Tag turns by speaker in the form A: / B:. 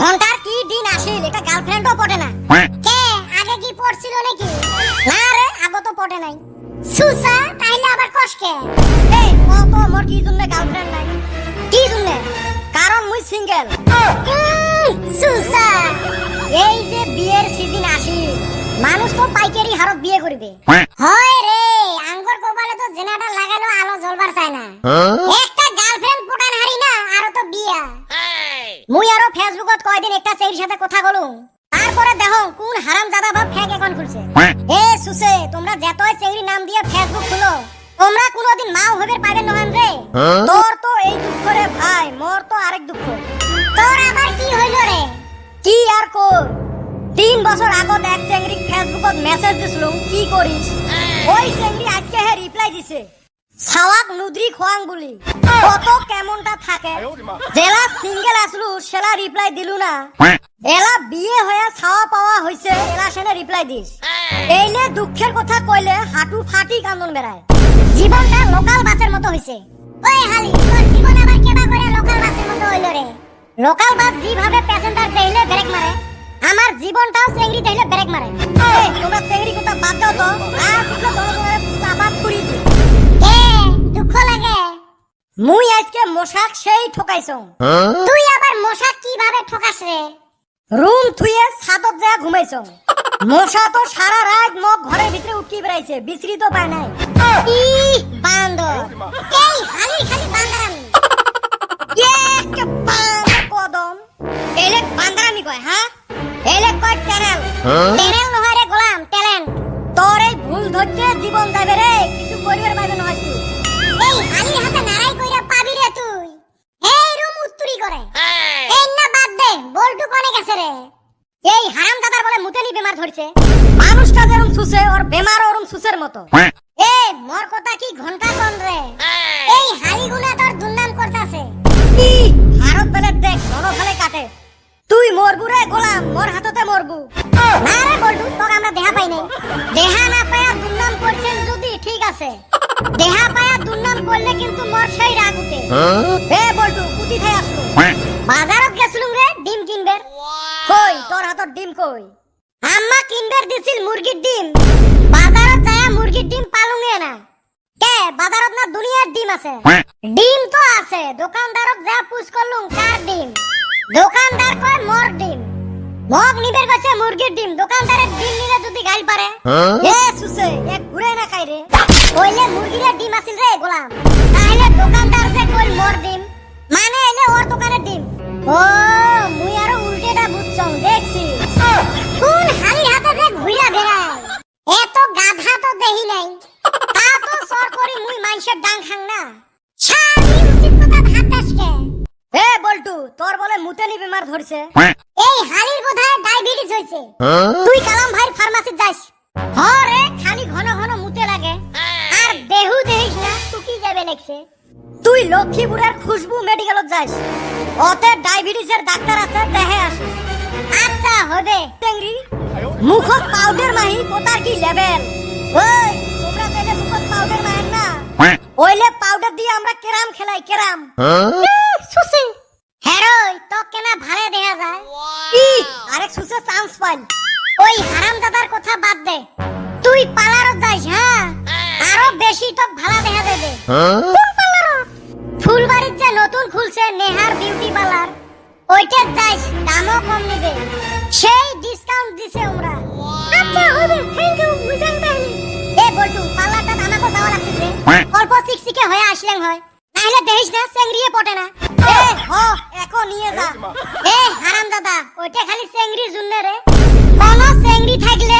A: ঘণ্টার কি দিন আসিল? এটা গার্লফ্রেন্ডও পটে না। কে? আগে কি পড়ছিল নাকি? না রে আগে তো পটে নাই। সুসা তাইলে আবার কষ্টে এই কত মোর কি জন্য গার্লফ্রেন্ড নাই? কি জন্য? কারণ মুই সিঙ্গেল সুসা এই যে বিয়ের সিজন আসিল মানুষ তো পাইকারি হারত বিয়ে করবে। হয়। রে আঙ্গর কপালে তো জেনাটা লাগালো আলো জ্বলবার চায় না একটা গার্লফ্রেন্ড পটান হারি না আরও তো বিয়া মুই আরও ফেসবুকত কয়দিন একটা চেরির বলুম তারপরে দেখো কোন হারাম দাদা ভাব ফেক অ্যাকাউন্ট খুলছে। এ সুসে তোমরা যতই চেংড়ি নাম দিয়ে ফেসবুক খুলো তোমরা কোনোদিন মাও হবে পাবেন নহান রে। তোর তো এই দুঃখ রে ভাই মোর তো আরেক দুঃখ। তোর আবার কি হইল রে? কি আর কর? তিন বছর আগত এক চেংড়ি ফেসবুকত মেসেজ দিছিলুম কি করিস? ওই চেংড়ি আজকে হে রিপ্লাই দিছে। সাওয়াক নুদ্রি খোয়াং বলি। কত কেমনটা থাকে? জেলা সিঙ্গেল আসলু, সেলা রিপ্লাই দিলু না। এলা বিয়ে হয়ে ছাওয়া পাওয়া হইছে এলা সেনে রিপ্লাই দিস এইলে দুঃখের কথা কইলে হাঁটু ফাটি কান্দন বেড়ায়। জীবনটা লোকাল বাসের মতো হইছে ওই হালি তোর জীবন আবার কেবা করে লোকাল বাসের মতো হইল রে লোকাল বাস যেভাবে প্যাসেঞ্জার দেইলে ব্রেক মারে আমার জীবনটাও চেংড়ি দেইলে ব্রেক মারে এই তোমরা চেংড়ি কথা বাদ দাও তো। আর দলে দলে চাপাত করি দি এ দুঃখ লাগে। মুই আজকে মশাক সেই ঠকাইছ। তুই আবার মশাক কীভাবে ঠকাস রে? রুম থুয়ে ছাদত যা ঘুমাইছ। মশা তো সারা রাত মগ ঘরের ভিতরে উঠকি বেড়াইছে বিশ্রি তো পায় নাই। ই বান্দর এই হালি খালি বান্দারামি একে বান্দর কদম। এলে বান্দারামি কয় হ্যাঁ এলে কয় টেনেল টেনেল নহয় রে গোলাম ট্যালেন্ট তোর এই ভুল ধরতে জীবন যাবে রে কিছু করিবার পাবে নহয় তুই এই হালির হাতে নারাই কইরা পাবি রে তুই। এই রুম উত্তুরি করে। এই না বাদ দে বল্টু কোনে গেছে রে। এই হারাম দাদার বলে মুতেনি বেমার ধরছে। মানুষটা যেরকম সুসে ওর বেমার ওরম সুসের মতো। এ মোর কথা কি ঘণ্টা কোন রে? এই হালি তোর দুর্নাম করতাছে। ই। ভারত বেলে দেখ জনফলে কাটে। তুই মরবু রে গোলাম মোর হাততে মরবু। না রে বল্টু তোকে আমরা দেহা পাই নাই। দেহা না পায়া দুর্নাম করছেন যদি ঠিক আছে। দেহা পায়া দুর্নাম করলে কিন্তু মোর সেই রাগ উঠে। এ বল্টু কুতি খাই আসলো বাজারত গেছিলুম রে ডিম কিনবের। কই তোর হাতত ডিম কই? আম্মা কিনবের দিছিল মুরগির ডিম। বাজারত যায় মুরগির ডিম পালুঙে না কে বাজারত না দুনিয়ার ডিম আছে? ডিম তো আছে দোকানদারক যা পুষ করলুম কার ডিম। দোকানদার কয় মোর ডিম। মগ নিবের কাছে মুরগির ডিম। দোকানদারের ডিম নিলে যদি গাইল পারে এ সুসে এক ঘুরে না খাই রে কইলে মুরগির ডিম আছিল রে গোলাম। তাহলে দোকানদার যে কইল মোর ডিম মানে এলে ওর দোকানের ডিম। ও মুই আরও উল্টেটা বুঝছং দেখছি। কোন হালি হাতে যে ঘুইরা বেড়ায়। এত গাধা তো দেহি নাই। তা তো সর করি মুই মাইশের ডাং খাং না। উচিত কথা ভাত দাসকে এ বল্টু তোর বলে মুতেনি বেমার ধরছে। এই হালির বোধহয় ডায়াবেটিস হইছে। তুই কালাম ভাই ফার্মাসি যাইস হরে যাবে লাগছে তুই লক্ষ্মীপুরের খুশবু মেডিকেলত যাইস ওতে ডায়াবেটিসের ডাক্তার আছে দেহে আচ্ছা হবে। টেংরি মুখত পাউডার মাহি কোতার কি লেভেল ওই তোমরা মুখত পাউডার মাহেন না। ওইলে পাউডার দিয়ে আমরা কেরাম খেলাই কেরাম। সুসি। হেরোই তো কেনা ভালে দেখা যায়। ই আরেক সুসে চান্স পাইল ওই হারাম দাদার কথা বাদ দে। তুই পালারত যাইস হ্যাঁ? আরও বেশি তো ভালো দেখা দেবে। খুলছে নেহার বিউটি পার্লার ওইটা যাইস দামও কম নেবে। সেই ডিসকাউন্ট দিছে ওরা। আচ্ছা হবে থ্যাংক ইউ বুঝাং তাহলে। এ বল্টু পার্লারটা আমাকে যাওয়া লাগছে অল্প শিখশিখে হয়ে আসলেন হয়। নাহলে দেখিস না চেংড়িয়ে পটে না। এ হ একো নিয়ে যা। এ হারাম দাদা ওইটা খালি চেংড়ি জন্য রে। কোন চেংড়ি থাকলে